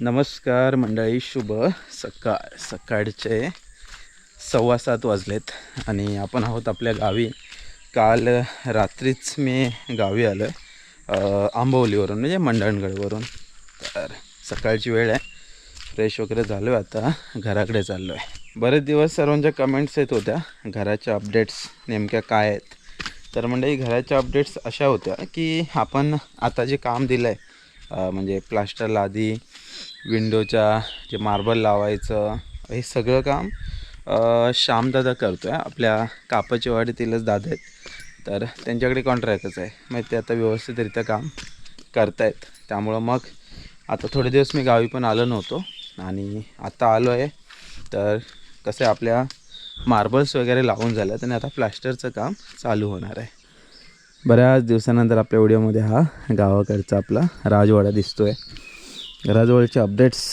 नमस्कार मंडळी शुभ सकाळ सकाळचे सव्वा सात वाजलेत आणि आपण आहोत आपल्या गावी. काल रात्रीच मी गावी आलो आहे आंबवलीवरून म्हणजे मंडणगडवरून. तर सकाळची वेळ आहे. फ्रेश वगैरे झालो आहे आता घराकडे चाललो आहे बरेच दिवस सर्वांच्या कमेंट्स येत होत्या घराच्या अपडेट्स नेमक्या काय आहेत? तर मंडळी घराच्या अपडेट्स अशा होत्या की आपण आता जे काम दिलं आहे म्हणजे प्लास्टरला आधी विंडोच्या जे मार्बल लावायचं हे सगळं काम श्यामदादा करतो आहे आपल्या कापाची वाडीतीलच दादा आहेत. तर त्यांच्याकडे कॉन्ट्रॅक्टच आहे. मग ते आता व्यवस्थितरित्या काम करतायत. त्यामुळं मग आता थोडे दिवस मी गावी पण आलो नव्हतो. आणि आता आलो आहे तर कसं आहे आपल्या मार्बल्स वगैरे लावून झालं आणि आता प्लास्टरचं काम चालू होणार आहे. बऱ्याच दिवसानंतर आपल्या व्हिडिओमध्ये हा गावाकडचा आपला राजवाडा दिसतो आहे घराजवळचे अपडेट्स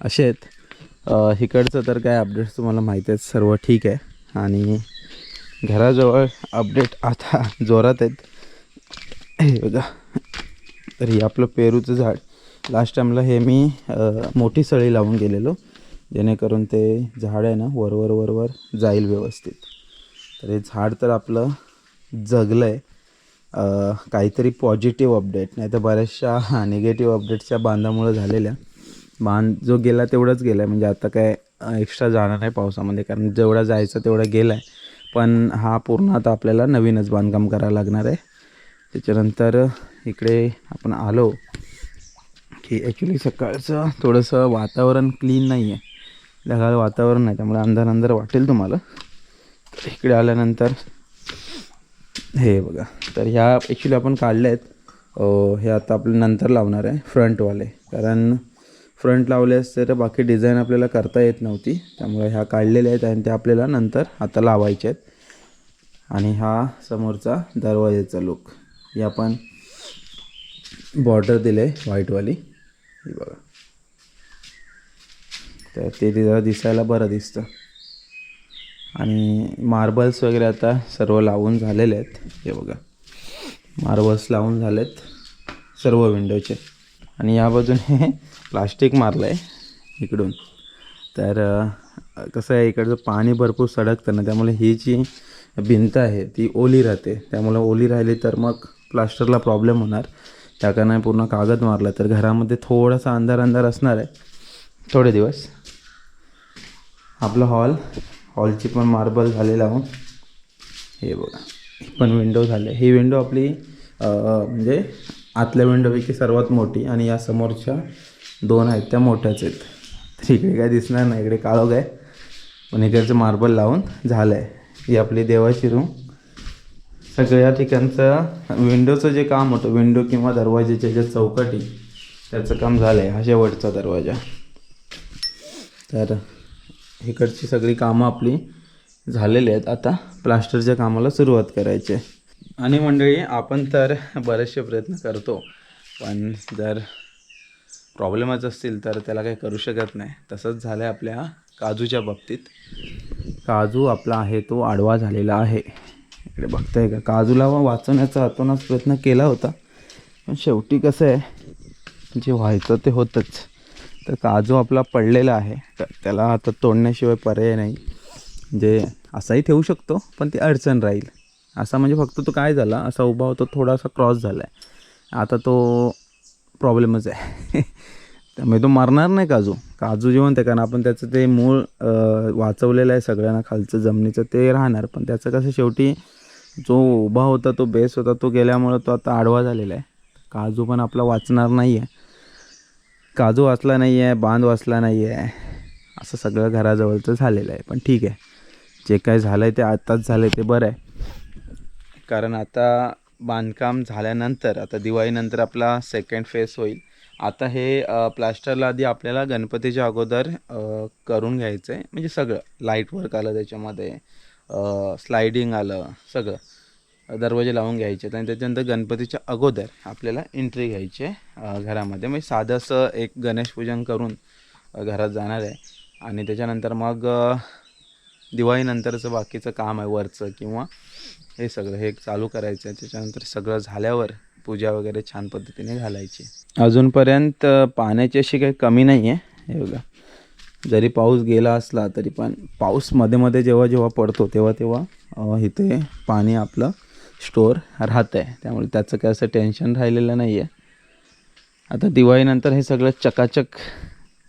असे आहेत. इकडचं तर काय अपडेट्स तुम्हाला माहीत आहेत सर्व ठीक आहे. आणि घराजवळ अपडेट आता जोरात आहेत. हे बघा तर हे आपलं पेरूचं झाड. लास्ट टाईमला हे मी मोठी सळी लावून गेलेलो जेणेकरून ते झाड आहे ना वरवर वरवर जाईल व्यवस्थित. तर हे झाड तर आपलं जगलं आहे काहीतरी पॉझिटिव्ह अपडेट नाही तर बऱ्याचशा निगेटिव्ह अपडेट्सच्या बांधामुळं झालेल्या. बांध जो गेला तेवढाच गेला आहे म्हणजे आता काय एक्स्ट्रा जाणार नाही पावसामध्ये. कारण जेवढा जायचं तेवढा गेला आहे पण हा पूर्ण आता आपल्याला नवीनच बांधकाम करावं लागणार आहे. त्याच्यानंतर इकडे आपण आलो की ॲक्च्युली सकाळचं थोडंसं वातावरण क्लीन नाही आहे ढगाळ वातावरण आहे. त्यामुळे अंधार अंधार वाटेल तुम्हाला. इकडे आल्यानंतर हे बघा. तर ह्या ॲक्च्युली आपण काढल्या आहेत. हे आता आपलं नंतर लावणार आहे फ्रंटवाले. कारण फ्रंट लावले असते तर बाकी डिझाईन आपल्याला करता येत नव्हती. त्यामुळे ह्या काढलेल्या आहेत आणि त्या आपल्याला नंतर आता लावायच्या आहेत. आणि हा समोरचा दरवाजाचा लुक हे आपण बॉर्डर दिले व्हाईटवाली ही बघा. तर ते जरा दिसायला बरं दिसतं. आणि मार्बल्स वगैरे आता सर्व लावून झालेले आहेत. हे बघा. मार्बल्स लावून झालेत सर्व विंडोचे आणि या बाजूने प्लास्टिक मारलं आहे इकडून. तर कसं आहे इकडचं पाणी भरपूर सडकतं ना त्यामुळे ही जी भिंत आहे ती ओली राहते. त्यामुळे ओली राहिली तर मग प्लास्टरला प्रॉब्लेम होणार. त्या कारणाने पूर्ण कागद मारला. तर घरामध्ये थोडासा अंधार अंधार असणार आहे. थोडे दिवस. आपलं हॉल हॉलची पण मार्बल झाले लावून हे बघा ही पण विंडो झाले. ही विंडो आपली म्हणजे आतल्या विंडोपैकी सर्वात मोठी आणि या समोरच्या दोन आहेत त्या मोठ्याच आहेत. तर इकडे काय दिसणार नाही इकडे काळोख आहे. पण इकडचं मार्बल लावून झालं आहे ही आपली देवाची रूम सगळ्या ठिकाणचं विंडोचं जे काम होतं विंडो किंवा दरवाजेच्या ज्या चौकटी त्याचं काम झालं आहे हा शेवटचा दरवाजा. तर इकडची सगळी कामं आपली झालेली आहेत. आता प्लास्टरच्या कामाला सुरुवात करायची आहे. आणि मंडळी आपण तर बरेचसे प्रयत्न करतो पण जर प्रॉब्लेमच असतील तर त्याला काही करू शकत नाही. तसंच झालं आहे आपल्या काजूच्या बाबतीत. काजू आपला आहे तो आडवा झालेला आहे. इकडे बघताय का? काजूला वाचवण्याचा हातोनाच प्रयत्न केला होता. पण शेवटी कसं आहे जे व्हायचं ते होतंच. तर काजू आपला पडलेला आहे तर त्याला आता तोडण्याशिवाय पर्याय नाही. म्हणजे असाही ठेवू शकतो पण ती अडचण राहील. असा म्हणजे फक्त तो काय झाला असा उभा होतो थोडासा क्रॉस झाला आहे आता तो प्रॉब्लेमच आहे. त्यामुळे तो मारणार नाही काजू. काजू जेवण ते कारण आपण त्याचं ते मूळ वाचवलेलं आहे सगळ्यांना खालचं जमिनीचं ते राहणार. पण त्याचं कसं शेवटी जो उभा होता तो बेस होता तो गेल्यामुळं तो आता आडवा झालेला आहे. काजू पण आपला वाचणार नाही आहे काजू वाचला नाही आहे बांध वाचला नाही आहे असं सगळं घराजवळचं झालेलं आहे पण ठीक आहे. जे काय झालं आहे ते आत्ताच झालं आहे ते बरं आहे. कारण आता बांधकाम झाल्यानंतर आता दिवाळीनंतर आपला सेकंड फेस होईल. आता हे प्लास्टरला आधी आपल्याला गणपतीच्या अगोदर करून घ्यायचं आहे म्हणजे सगळं लाइट वर्क आलं त्याच्यामध्ये स्लायडिंग आलं सगळं. दरवाजे लावून घ्यायचे आहेत आणि त्याच्यानंतर गणपतीच्या अगोदर आपल्याला एंट्री घ्यायची आहे घरामध्ये. म्हणजे साधंसं एक गणेश पूजन करून घरात जाणार आहे. आणि त्याच्यानंतर मग दिवाळीनंतरचं बाकीचं काम आहे वरचं किंवा हे सगळं हे चालू करायचं. आहे त्याच्यानंतर सगळं झाल्यावर पूजा वगैरे छान पद्धतीने घालायची. अजूनपर्यंत पाण्याची अशी काही कमी नाही आहे हे बघा. जरी पाऊस गेला असला तरी पण पाऊसमध्ये मध्ये जेव्हा जेव्हा पडतो तेव्हा तेव्हा इथे पाणी आपलं स्टोअर राहतं आहे त्यामुळे त्याचं काय असं टेन्शन राहिलेलं नाही आहे आता दिवाळीनंतर हे सगळं चकाचक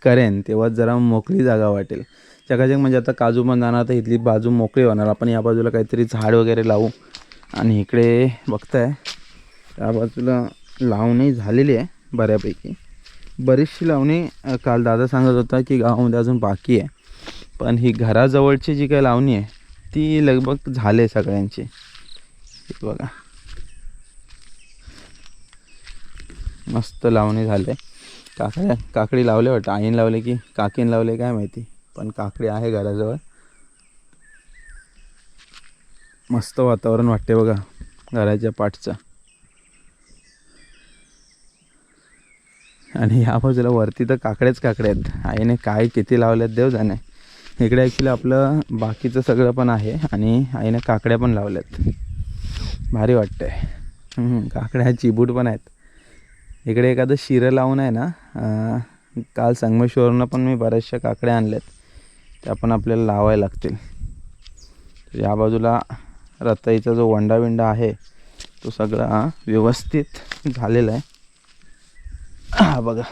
करेन तेव्हा जरा मोकळी जागा वाटेल. चकाचक म्हणजे आता काजू पण जाणार तर इथली बाजू मोकळी होणार. आपण या बाजूला काहीतरी झाड वगैरे लावू. आणि इकडे बघताय त्या बाजूला लावणी झालेली आहे बऱ्यापैकी. बरीचशी लावणी काल दादा सांगत होता की गावामध्ये अजून बाकी आहे. पण ही घराजवळची जी काही लावणी आहे ती लगभग झाले सगळ्यांची. बघा. मस्त लावणी झाले. काकड्या काकडी लावले वाटतं. आईन लावले की काकीन लावले काय माहिती. पण काकडी आहे घराजवळ. मस्त वातावरण वाटते बघा घराच्या पाठचं. आणि या बाजूला वरती तर काकडेच काकडे आहेत. आईने काय किती लावल्यात देव जाणे. इकडे ॲक्च्युली आपलं बाकीचं सगळं पण आहे आणि आईने काकड्या पण लावल्यात. भारी वाटतंय. काकड्या चिबूट पण आहेत. इकडे एखादं शिरं लावून आहे ना काल संगमेश्वरनं पण मी बऱ्याचशा काकड्या आणल्यात. त्या पण आपल्याला लावायला लागतील. या बाजूला रताईचा जो वंडा विंडा आहे तो सगळा व्यवस्थित झालेला आहे. हा बघा.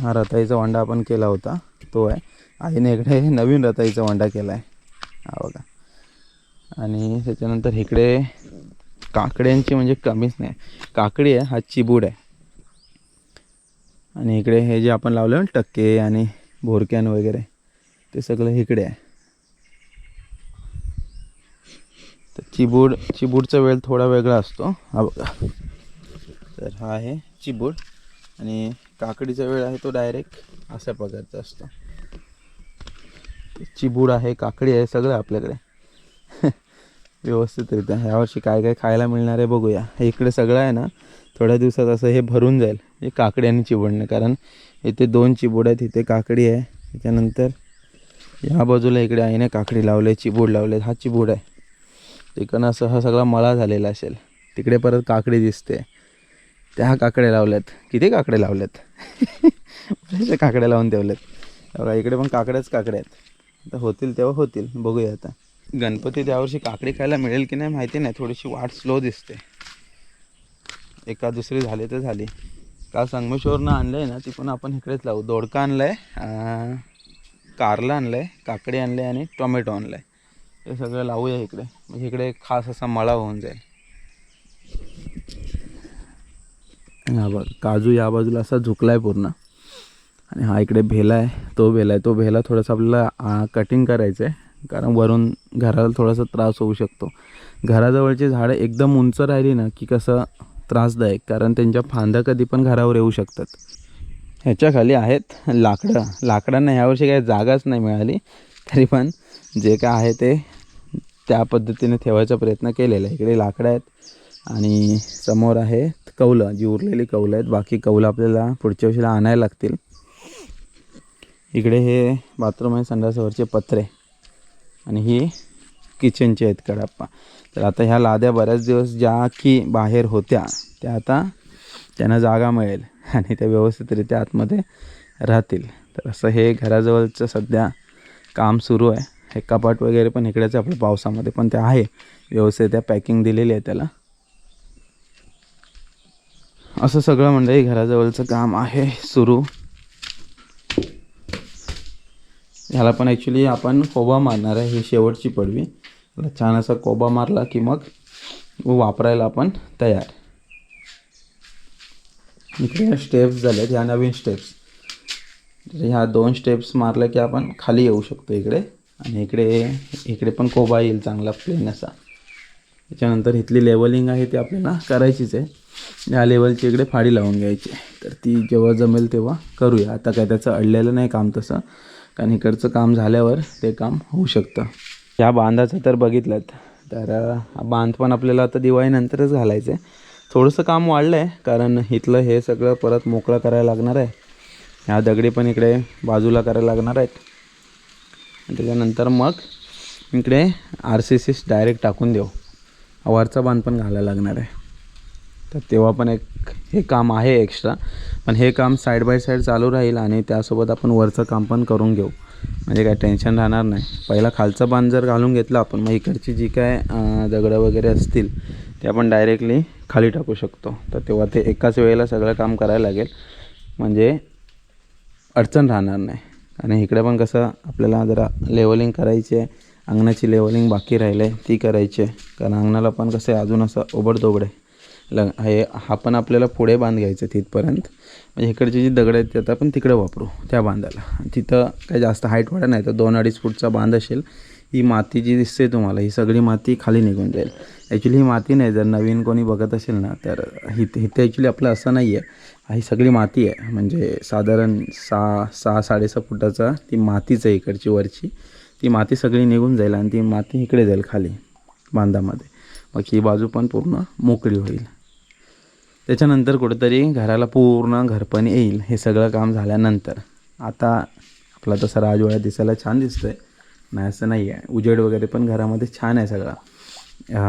हा रताईचा वंडा आपण केला होता. तो आहे. आईने इकडे नवीन रताईचा वंडा केला आहे हा बघा. आणि त्याच्यानंतर इकडे काकड्यांची म्हणजे कमीच नाही. काकडी आहे हा चिबूड आहे. आणि इकडे हे जे आपण लावलं ना टक्के आणि भोरक्यान वगैरे ते सगळं इकडे आहे. तर चिबूड चिबूडचा वेळ थोडा वेगळा असतो. हा बघा. तर हा आहे चिबूड आणि काकडीचा वेळ आहे तो डायरेक्ट अशा प्रकारचा असतो. चिबूड आहे काकडी आहे सगळं आपल्याकडे. व्यवस्थितरित्या. ह्यावर्षी काय काय खायला मिळणार आहे बघूया. हे इकडे सगळं आहे ना थोड्या दिवसात असं हे भरून जाईल. हे काकडी आणि चिबूडने कारण इथे दोन चिबूड आहेत इथे काकडी आहे त्याच्यानंतर या बाजूला इकडे आईने काकडी लावले चिबूड लावले हा चिबूड आहे. तिकडनं असं हा सगळा मळा झालेला असेल. तिकडे परत काकडी दिसते. त्या काकडे लावल्यात. किती काकडे लावल्यात? बऱ्याचशा काकड्या लावून ठेवल्यात. बघा इकडे पण काकड्याच काकड्या आहेत. आता होतील तेव्हा होतील. बघूया आता. गणपती यावर्षी काकडी खायला मिळेल की नाही माहिती नाही. थोडीशी वाट स्लो दिसते. एका दुसरी झाली तर झाली. काल संगमेश्वरनं आणलं आहे ना तिकडून आपण इकडेच लावू. दोडका आणलं आहे कारला आणलं आहे काकडी आणलं आहे आणि टोमॅटो आणलं आहे हे सगळं लावूया इकडे. म्हणजे इकडे खास असा मळा होऊन जाईल. हा बघ काजू या बाजूला असा झुकला आहे पूर्ण. आणि हा इकडे भेला आहे तो भेला आहे. तो भेला थोडासा आपल्याला कटिंग करायचं आहे कारण वरून घराला थोडासा त्रास होऊ शकतो. घराजवळची झाडं एकदम उंच राहिली ना की कसं त्रासदायक कारण त्यांच्या फांद्या कधी पण घरावर येऊ शकतात. ह्याच्या खाली आहेत लाकडं. लाकडांना ह्यावर्षी काही जागाच नाही मिळाली तरी पण जे काय आहे ते त्या पद्धतीने ठेवायचा प्रयत्न केलेला आहे. इकडे लाकडं आहेत आणि समोर आहेत कौलं जी उरलेली कौलं आहेत. बाकी कौलं आपल्याला पुढच्या वर्षीला आणायला लागतील. इकडे हे बाथरूम आहे संडासावरचे पत्रे. आणि ही किचनचे आहेत कडाप्पा. तर आता ह्या लाद्या बऱ्याच दिवस ज्या की बाहेर होत्या त्या आता त्यांना जागा मिळेल आणि त्या व्यवस्थितरित्या आतमध्ये राहतील. तर असं हे घराजवळचं सध्या काम सुरू आहे. हे कपाट वगैरे पण इकडेच आपल्या पावसामध्ये पण ते आहे. व्यवस्थित त्या पॅकिंग दिलेली आहे त्याला. असं सगळं मंडळी घराजवळचं काम आहे सुरू. ह्याला पण ॲक्च्युली आपण कोबा मारणार आहे ही शेवटची पडवी ह्याला छान असा कोबा मारला की मग वापरायला आपण तयार. इकडे स्टेप्स झाल्यात ह्या नवीन स्टेप्स ह्या दोन स्टेप्स मारल्या की आपण खाली येऊ शकतो इकडे. आणि इकडे इकडे पण कोबा येईल चांगला प्लेन असा. त्याच्यानंतर इथली लेवलिंग आहे ती आपल्याला करायचीच आहे. ह्या लेवलची इकडे फाडी लावून घ्यायची. तर ती जेव्हा जमेल तेव्हा करूया. आता काय त्याचं अडलेलं नाही काम तसं. कारण इकडचं काम झाल्यावर ते काम होऊ शकतं. ह्या बांधाचं तर बघितलं तर हा बांध पण आपल्याला आता दिवाळीनंतरच घालायचं आहे. थोडंसं काम वाढलं आहे कारण इथलं हे सगळं परत मोकळं करायला लागणार आहे. ह्या दगडी पण इकडे बाजूला करायला लागणार आहेत. त्याच्यानंतर मग इकडे आर सी सीस डायरेक्ट टाकून देऊ. वरचा बांध पण घालायला लागणार आहे. तर तेव्हा पण एक हे काम आहे एक्स्ट्रा पण हे काम साईड बाय साईड चालू राहील आणि त्यासोबत आपण वरचं काम पण करून घेऊ. म्हणजे काय टेन्शन राहणार नाही. पहिला खालचं बांध जर घालून घेतलं आपण मग इकडची जी काय दगडं वगैरे असतील ते आपण डायरेक्टली खाली टाकू शकतो. तर तेव्हा ते एकाच वेळेला सगळं काम करायला लागेल. म्हणजे अडचण राहणार नाही. आणि इकडे पण कसं आपल्याला जरा लेवलिंग करायची आहे. अंगणाची लेवलिंग बाकी राहिलं आहे ती करायची आहे. कारण अंगणाला पण कसं आहे अजून असं ओबडधोबड. आहे ल हे हा पण आपल्याला पुढे बांध घ्यायचं तिथपर्यंत. म्हणजे इकडची जी दगड आहेत ते आता आपण तिकडे वापरू त्या बांधाला. तिथं काही जास्त हाईट वाढत नाही तर दोन अडीच फूटचा बांध असेल ही माती जी दिसते तुम्हाला ही सगळी माती खाली निघून जाईल. ॲक्च्युली ही माती नाही जर नवीन कोणी बघत असेल ना तर ही इथे ॲक्च्युली आपलं असं नाही आहे ही सगळी माती आहे. म्हणजे साधारण सहा सहा साडेसहा फुटाचा ती मातीच आहे इकडची वरची. ती माती सगळी निघून जाईल आणि ती माती इकडे जाईल खाली बांधामध्ये. मग ही बाजू पण पूर्ण मोकळी होईल. त्याच्यानंतर कुठेतरी घराला पूर्ण घरपण येईल हे सगळं काम झाल्यानंतर. आता आपला तसा राजवाडा दिसायला छान दिसतोय. नाही असं नाही आहे उजेड वगैरे पण घरामध्ये छान आहे सगळा.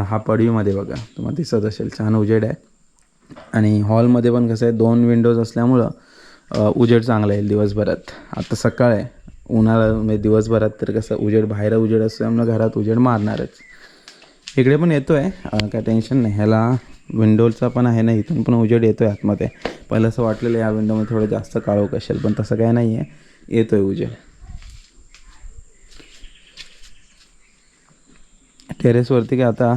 हा पडवीमध्ये बघा. तुम्हाला दिसत असेल छान उजेड आहे. आणि हॉलमध्ये पण कसं आहे दोन विंडोज असल्यामुळं उजेड चांगला येईल दिवसभरात. आता सकाळ आहे. उन्हाळा म्हणजे दिवसभरात तर कसं उजेड बाहेर उजेड असल्यामुळं घरात उजेड मारणारच. इकडे पण येतो आहे काय टेन्शन नाही. ह्याला विंडोचा पण आहे ना इथून पण उजेड येतो आहे आतमध्ये. पहिलं असं वाटलेलं या विंडोमध्ये थोडं जास्त काळोख असेल पण तसं काय नाही आहे येतो आहे उजेड. टेरेसवरती काय आता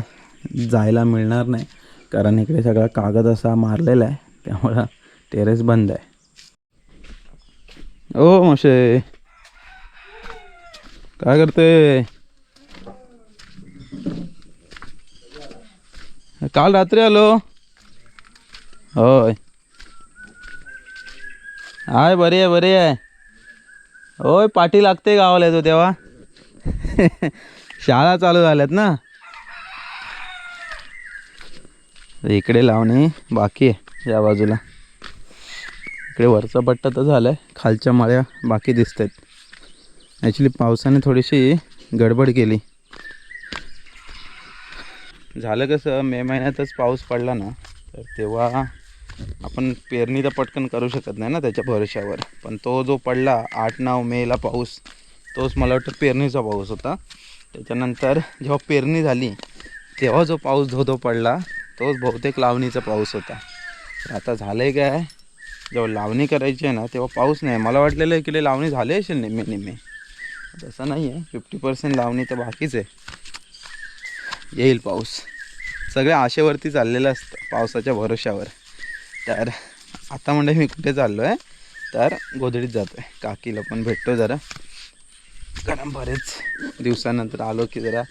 जायला मिळणार नाही कारण इकडे सगळा कागद असा मारलेला आहे त्यामुळं टेरेस बंद आहे. ओ मशे काय करते काल रात्री आलो. होय. आहे बरी आहे बरी आहे. होय पाठी लागते गावाला येतो तेव्हा. शाळा चालू झाल्यात ना. इकडे लावणे बाकी आहे या बाजूला. इकडे वरचा पट्टा तर झाला आहे खालच्या माळ्या बाकी दिसत आहेत ॲक्च्युली पावसाने थोडीशी गडबड केली. झालं कसं मे महिन्यातच पाऊस पडला ना तर तेव्हा आपण पेरणी तर पटकन करू शकत नाही ना त्याच्या भरोश्यावर. पण तो जो पडला आठ नऊ मेला पाऊस तोच मला वाटतं पेरणीचा पाऊस होता. त्याच्यानंतर जेव्हा पेरणी झाली तेव्हा जो पाऊस धो धो पडला तोच बहुतेक लावणीचा पाऊस होता. तर आता झालं आहे काय जेव्हा लावणी करायची आहे ना तेव्हा पाऊस नाही. मला वाटलेलं आहे की लावणी झाली असेल नेहमी नेहमी तसं नाही आहे फिफ्टी पर्सेंट लावणी तर बाकीच आहे. येईल पाऊस. सगळ्या आशेवरती चाललेलं असतं पावसाच्या भरोश्यावर. तर आता म्हणजे मी कुठे चाललो आहे तर गोधडीत जातो आहे काकीला पण भेटतो जरा. कारण बरेच दिवसानंतर आलो की जरा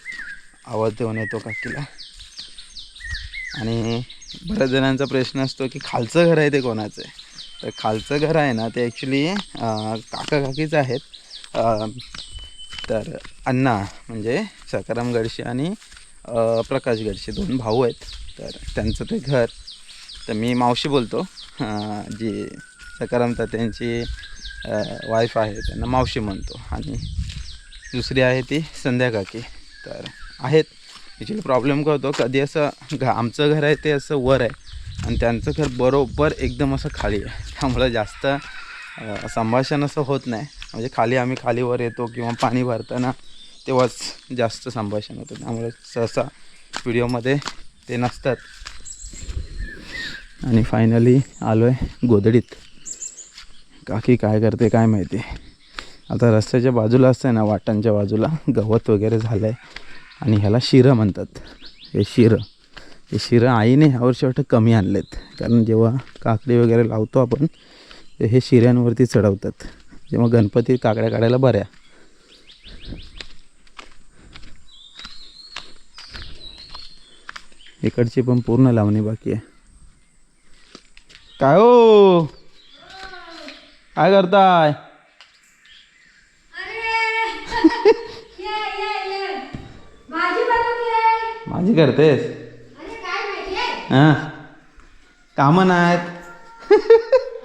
आवाज देऊन येतो काकीला. आणि बऱ्याच जणांचा प्रश्न असतो की खालचं घर आहे ते कोणाचं आहे? तर खालचं घर आहे ना ते ॲक्च्युली काका काकीचं आहेत. तर अण्णा म्हणजे सकाराम गडशे आणि प्रकाशगडचे दोन भाऊ आहेत. तर त्यांचं ते घर. तर मी मावशी बोलतो. जी सकाराम त्यांची वाईफ आहे त्यांना मावशी म्हणतो. आणि दुसरी आहे ती संध्या काकी. तर आहेत. ॲक्च्युली प्रॉब्लेम करतो. कधी असं घ आमचं घर आहे ते असं वर आहे. आणि त्यांचं घर बरोबर एकदम असं खाली आहे. त्यामुळं जास्त संभाषण असं होत नाही. म्हणजे खाली आम्ही खाली वर येतो किंवा पाणी भरताना तेव्हाच जास्त संभाषण होतं. त्यामुळे सहसा व्हिडिओमध्ये ते नसतात. आणि फायनली आलो आहे गोदडीत काकी काय करते काय माहिती? आता रस्त्याच्या बाजूला असतं ना वाटांच्या बाजूला. गवत वगैरे झालं आहे आणि ह्याला शिरं म्हणतात. हे शिरं. हे शिरं आईने ह्यावर्षी वाटतं कमी आणलेत. कारण जेव्हा काकडी वगैरे लावतो आपण हे शिऱ्यांवरती चढवतात. जेव्हा गणपती काकड्या काढायला बऱ्या. इकडची पण पूर्ण लावणी बाकी आहे. काय हो? काय करताय? ये ये ये. भाजी बनवते माझी करतेस? अरे काय माहितीये? हां? कामं नाहीत.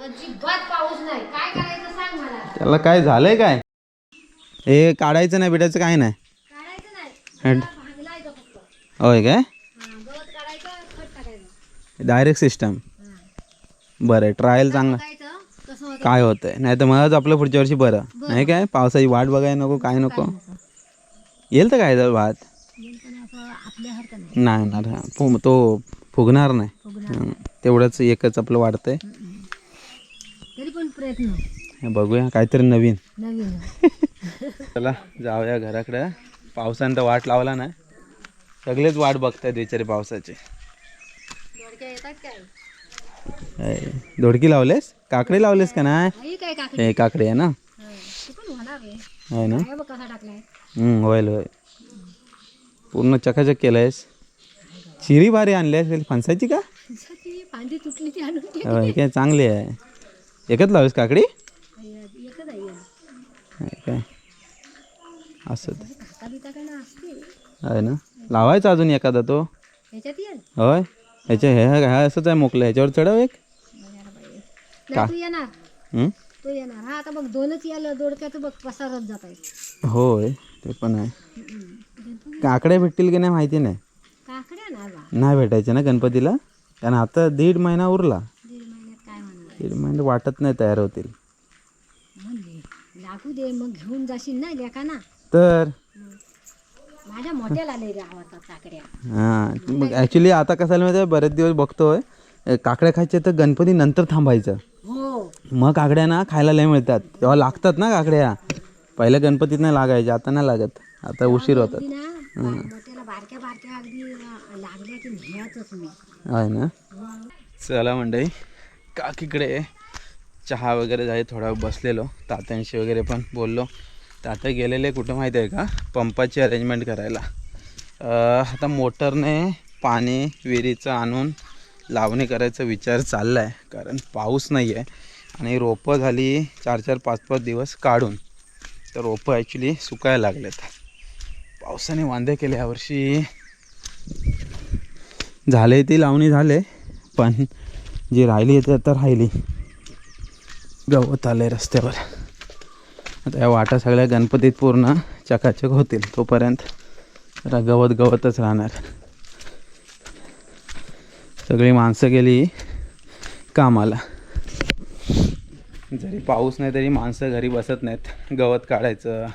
अजिबात पाऊस नाही. काय करायचं सांग मला. त्याला काय झालंय काय? हे काढायचं नाही बिडायचं काय नाही. काढायचं नाही. हेड. भांगलायचं फक्त. होय काय? हा डायरेक्ट सिस्टम. बरं आहे ट्रायल चांगलं. कसं होतं? काय होतंय? नाही तर मलाच आपलं पुढच्या वर्षी बरं. नाही काय? पावसाची वाट बघायला नको काय नको. येईल तर काय तर भात नाही. फु तो फुगणार नाही. तेवढंच एकच आपलं वाढतंय. बघूया काहीतरी नवीन. नवीन. चला जाऊया घराकडे. पावसानं तर वाट लावला नाही. सगळेच वाट बघतायत बिचारे पावसाचे. येतात काय? दोडकी लावलेस? काकडे लावलेस का नाही? काकडी? हे काकडे आहे ना? आहे. ना? होईल होय पूर्ण चकाचक केलंयस. चिरी भारी आणली आहेस फणसाची का काय चांगली आहे. एकच लावलीस काकडी? काय? असं आहे ना लावायचा अजून एखादा तो? होय? ह्याच्या हे हे असंच आहे मोकलं ह्याच्यावर चढव एक. नाही तू येणार? तू येणार. हा आता बघ दोनच याला दोडक्याचं बघ पसारत जात आहे होय ते पण आहे. काकड्या भेटतील की नाही माहिती नाही. काकड्या ना बा. नाही भेटायचे ना गणपतीला? कारण आता दीड महिना उरला. दीड महिन्यात काय दीड महिने वाटत नाही तयार होतील. लागू दे मग घेऊन जाशील ना लेखाना तर? माझ्या मोठ्याला आले रे आवडतात काकड्या. हां मग ॲक्च्युली आता कसं झालं माहिती आहे बरेच दिवस बघतोय काकड्या खायच्या तर गणपती नंतर थांबायचं. हो. मग काकड्या ना खायला लय मिळतात. तेव्हा लागतात ना काकड्या. पहिल्या गणपतीत नाही लागायच्या आता नाही लागत. आता उशीर होतात. ती ना बा- मोठ्याला बारक्या बारक्या अगदी अं, लागल्या की न्यायचंच मी आहे ना? चला मंडळी काकीकडे चहा वगैरे झाले थोडा बसलेलो. तात्यांशी वगैरे पण बोललो. तर आता गेलेले कुठं माहिती आहे का? पंपाची अरेंजमेंट करायला. आता मोटरने पाणी विहिरीचं आणून लावणी करायचा विचार चालला आहे कारण पाऊस नाही आहे आणि रोपं झाली चार चार पाच पाच दिवस काढून. तर रोपं ॲक्च्युली सुकायला लागलेत. पावसाने वांदे केले यावर्षी झाले ती लावणी झाले पण जी राहिली आहे ती आता राहिली. गवत आले रस्त्यावर. आता या वाटा सगळ्या गणपतीत पूर्ण चकाचक होतील तोपर्यंत जरा गवत गवतच राहणार. सगळी माणसं गेली कामाला. जरी पाऊस नाही तरी माणसं घरी बसत नाहीत. गवत काढायचं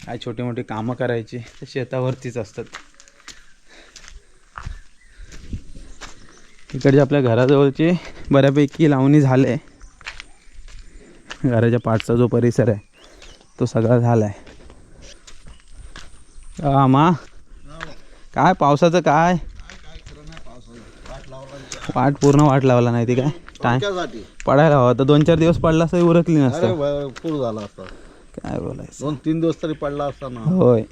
काय छोटी मोठी कामं करायची ते शेतावरतीच असतात. इकडचे आपल्या घराजवळची बऱ्यापैकी लावणी झाले. घराच्या पाठचा जो परिसर आहे तो सगळा झाला आहे मा काय पावसाचं काय? वाट पूर्ण वाट लावला नाही ती काय? टाइम पडायला हवा. तर दोन चार दिवस पडला असं उरकली नसतं. भरपूर झाला असता. काय बोलायचं? दोन तीन दिवस तरी पडला असता ना. होय.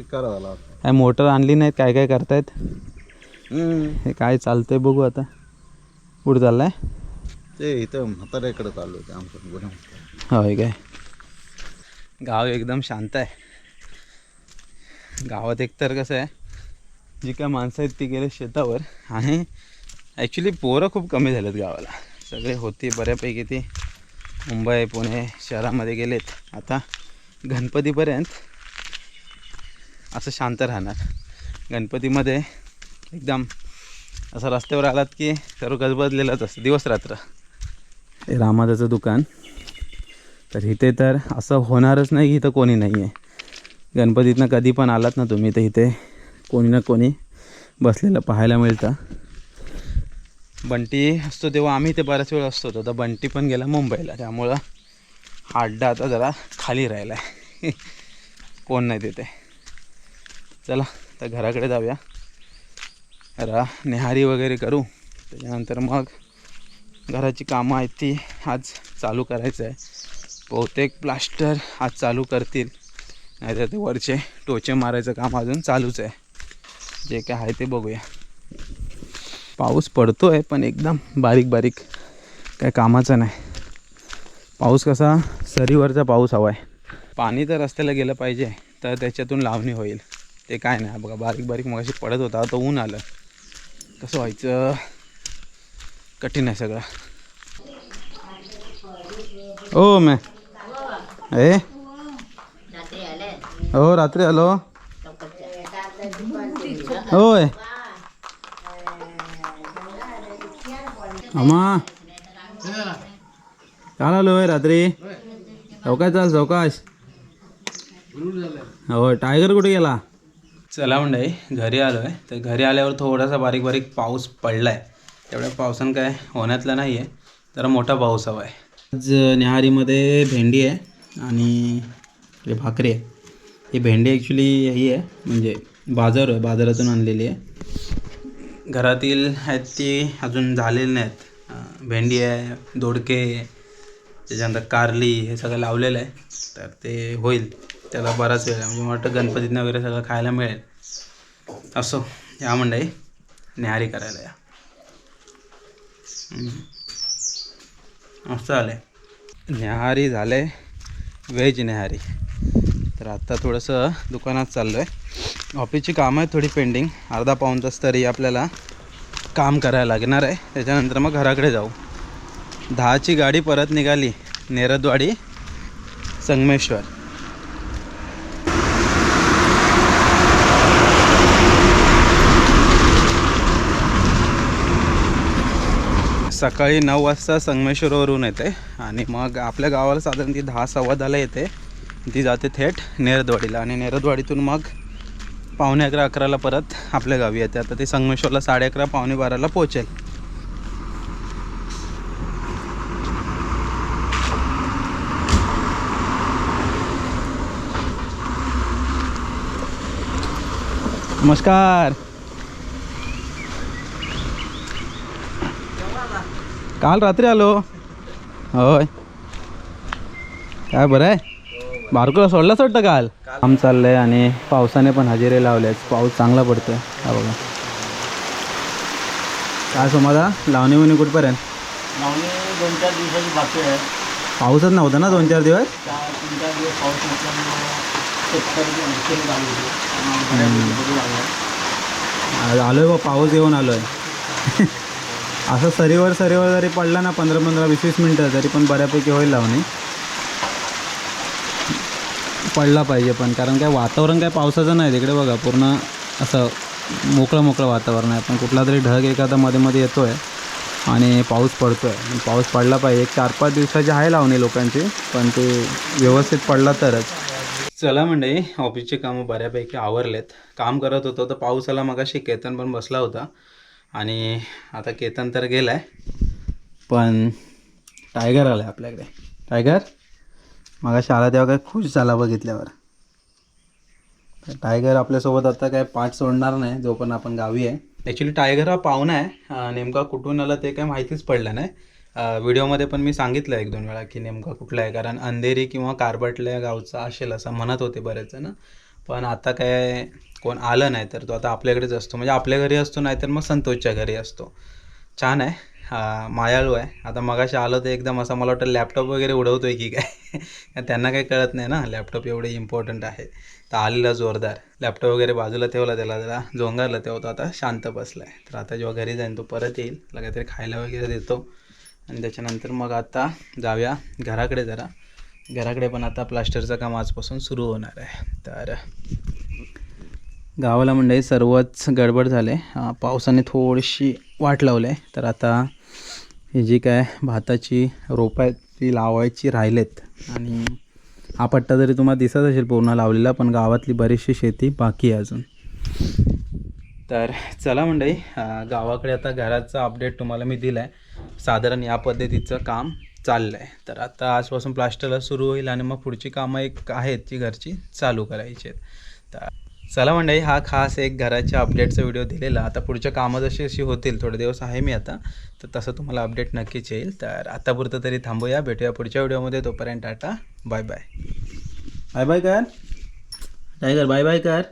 झाला काय मोटर आणली नाहीत? काय काय करतायत. हे काय चालतंय बघू आता. कुठं चाललाय? ते इथं म्हाताऱ्याकडे चालू होते आमचं गुन्हा होय काय? गाव एकदम शांत आहे. गावात एकतर कसं आहे जी काय माणसं आहेत ती गेले शेतावर आणि ॲक्च्युली पोरं खूप कमी झालेत गावाला. सगळे होते बऱ्यापैकी ते. मुंबई पुणे शहरामध्ये गेलेत. आता गणपतीपर्यंत असं शांत राहणार. गणपतीमध्ये एकदम असं रस्त्यावर आलात की सर्व गजबजलेलंच असतं दिवस रात्र. हे रामादाचं दुकान. तर इथे तर असं होणारच नाही की इथं कोणी नाही आहे गणपतीतनं कधी पण आलात ना तुम्ही तर इथे कोणी ना कोणी बसलेलं पाहायला मिळतं. बंटी असतो तेव्हा आम्ही इथे बऱ्याच वेळ असतो तर बंटी पण गेला मुंबईला त्यामुळं हा अड्डा आता जरा खाली राहिला आहे कोण नाही तिथे चला तर घराकडे जाऊया. जरा नेहारी वगैरे करू. त्याच्यानंतर मग घराची कामं आहेत ती आज चालू करायचं आहे बहुतेक प्लास्टर आज चालू करतील. नाहीतर ते वरचे टोचे मारायचं काम अजून चालूच आहे. जे काय आहे ते बघूया. पाऊस पडतो आहे पण एकदम बारीक बारीक काय कामाचं नाही. पाऊस कसा? सरीवरचा पाऊस हवा आहे पाणी तर रस्त्याला गेलं पाहिजे तर त्याच्यातून लावणी होईल. ते काय नाही बघा बारीक बारीक मगाशी पडत होता तो ऊन आलं. कसं व्हायचं? कठीण आहे सगळं. ओ मॅ ए? हो रात्री आलो. होय. अमा काल आलोय रात्री. चौकाश चाल चौकाश. हो टायगर कुठे गेला? चला मंडळी घरी आलो आहे तर घरी आल्यावर थोडासा बारीक बारीक पाऊस पडला आहे तेवढ्या पावसानं काय होण्यातलं नाही आहे जरा मोठा पाऊस हवा आहे आज न्याहारीमध्ये भेंडी आहे. आणि हे भाकरी आहे ही भेंडी ॲक्च्युली ही आहे म्हणजे बाजार आहे बाजारातून आणलेली आहे. घरातील आहेत ती अजून झालेली नाहीत. भेंडी आहे दोडके त्याच्यानंतर कारली हे सगळं लावलेलं आहे. तर ते होईल त्याला बराच वेळ आहे. म्हणजे मला वाटतं गणपतीनं वगैरे सगळं खायला मिळेल. असो या मंडळी न्याहारी करायला या. मस्त झालं आहे न्याहारी झाले व्हेज नेहारी तर आत्ता थोडंसं दुकानात चाललो आहे ऑफिसची कामं आहेत थोडी पेंडिंग अर्धा पाऊण तास तरी आपल्याला काम करायला लागणार आहे. त्याच्यानंतर मग घराकडे जाऊ. दहाची गाडी परत निघाली. नेरदवाडी संगमेश्वर. सकाळी नऊ वाजता संगमेश्वरवरून येते आणि मग आपल्या गावाला साधारण ती दहा सव्वा दहाला येते. ती जाते थेट नेरदवाडीला आणि नेरदवाडीतून मग पावणे अकरा अकराला परत आपल्या गावी येते. आता ते संगमेश्वरला साडे अकरा पावणे बाराला पोहोचेल. नमस्कार. काल रात्री आलो. होय. काय बरं आहे? बारकोला सोडलाच वाटतं काल? काम चाललंय आणि पावसाने पण हजेरी लावल्यात. पाऊस चांगला पडतोय. हा बघा. काय सोमादा लावणी बिवणी कुठपर्यंत? लावणी दोन चार दिवसाची बाकी आहे. पाऊसच नव्हता ना दोन चार दिवस? चार तीन चार दिवस पाऊस नसल्यामुळे शेतकऱ्याची अडचण झाली होती. बऱ्यापैकी बरी लागलं. आज आलोय बा पाऊस येऊन आलोय. असं सरीवर सरीवर जरी पडला ना पंधरा पंधरा वीस वीस मिनटं तरी पण बऱ्यापैकी होईल लावणी. पडला पाहिजे पण कारण काय वातावरण काय पावसाचं नाही तिकडे बघा पूर्ण असं मोकळं मोकळं वातावरण आहे. पण कुठला तरी ढग एखादा मध्ये मध्ये येतो आहे आणि पाऊस पडतो आहे पाऊस पडला पाहिजे. एक चार पाच दिवसाची आहे लावणी लोकांची पण ते व्यवस्थित पडला तरच. चला म्हणजे ऑफिसचे कामं बऱ्यापैकी आवरलेत. काम करत होतो तर पाऊस आला मगाशी केतन पण बसला होता. आणि आता केतन तर गेला आहे पण टायगर आला आहे आपल्याकडे. टायगर मगाशी शाळा तेव्हा काय खुश झाला बघितल्यावर. तर टायगर आपल्यासोबत आता काय पाठ सोडणार नाही जो पण आपण गावी आहे. ॲक्च्युली टायगर हा पाहुणा आहे. नेमका कुठून आला ते काय माहितीच पडलं नाही. व्हिडिओमध्ये पण मी सांगितलं एक दोन वेळा की नेमका कुठला आहे. कारण अंधेरी किंवा कारबटल्या गावचा असेल असं म्हणत होते बरेच जण. पण आता काय कोण आलं नाही तर तो आता आपल्याकडेच असतो. म्हणजे आपल्या घरी असतो नाही तर मग संतोषच्या घरी असतो. छान आहे. मायाळू आहे. आता मगाशी आलो तर एकदम असं मला वाटतं लॅपटॉप वगैरे उडवतो आहे की काय? त्यांना काही कळत नाही ना. लॅपटॉप एवढे इम्पॉर्टंट आहे. तर आलेला जोरदार. लॅपटॉप वगैरे बाजूला ठेवला त्याला जरा जोंगारला तेव्हा तो आता शांत बसला आहे तर आता जेव्हा घरी जाईन तो परत येईल. त्याला काहीतरी खायला वगैरे देतो. आणि त्याच्यानंतर मग आता जाऊया घराकडे जरा. घराकडे पण आता प्लास्टरचं काम आजपासून सुरू होणार आहे. तर गावाला म्हणजे सर्वच गडबड झाले. पावसाने थोडीशी वाट लावली. आहे तर आता ही जी काय भाताची रोपं ती लावायची राहिलेत. आणि हा पट्टा जरी तुम्हाला दिसत असेल पूर्ण लावलेला पण गावातली बरीचशी शेती बाकी आहे अजून. तर चला मंडळी गावाकडे आता घराचा अपडेट तुम्हाला मी दिला आहे साधारण या पद्धतीचं काम. चाललं आहे तर आता आजपासून प्लास्टरला सुरू होईल आणि मग पुढची कामं एक आहेत जी घरची चालू करायची आहेत. तर चला मंडळी हा खास एक घराच्या अपडेटचा व्हिडिओ दिलेला. आता पुढच्या कामं जशी अशी होतील थोडे दिवस आहे मी आता तर तसं तुम्हाला अपडेट नक्कीच येईल. तर आतापुरतं तरी थांबूया. भेटूया पुढच्या व्हिडिओमध्ये तोपर्यंत tata. Bye bye bye bye कर टायगर बाय बाय कर